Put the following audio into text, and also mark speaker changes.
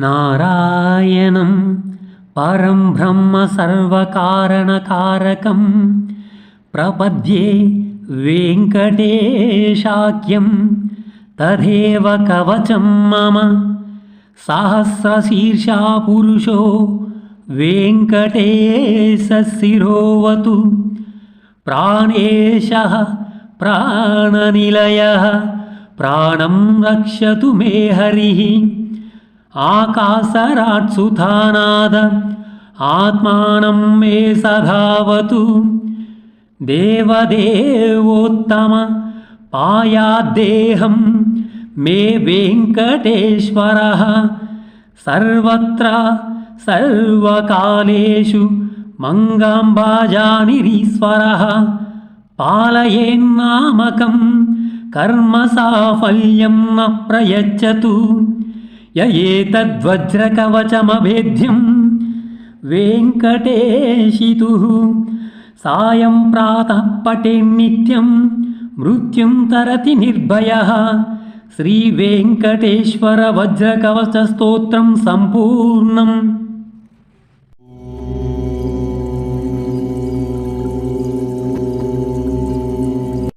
Speaker 1: नारायणं परं ब्रह्म सर्वकारणकारकं प्रपद्ये वेङ्कटेशाख्यं तदेव कवचं मम सहस्रशीर्षा पुरुषो वेङ्कटेशशिरोवतु। प्राणेशः प्राणनिलयः प्राणं रक्षतु मे हरिः आकाशराट्सुधानाद आत्मानं मे सधावतु। देवदेवोत्तम पायाद्देहं मे वेङ्कटेश्वरः। सर्वत्र सर्वकालेषु मङ्गाम्बाजानिरीश्वरः। पालयेन्नामकं कर्मसाफल्यं न प्रयच्छतु ఏతద్వజ్రకవచమభేద్యం వెంకటేశితు సాయం ప్రాతः పటేన్నిత్యం మృత్యుం తరతి నిర్భయ. శ్రీవేంకటేశ్వర వజ్రకవచ స్తోత్రం సంపూర్ణం.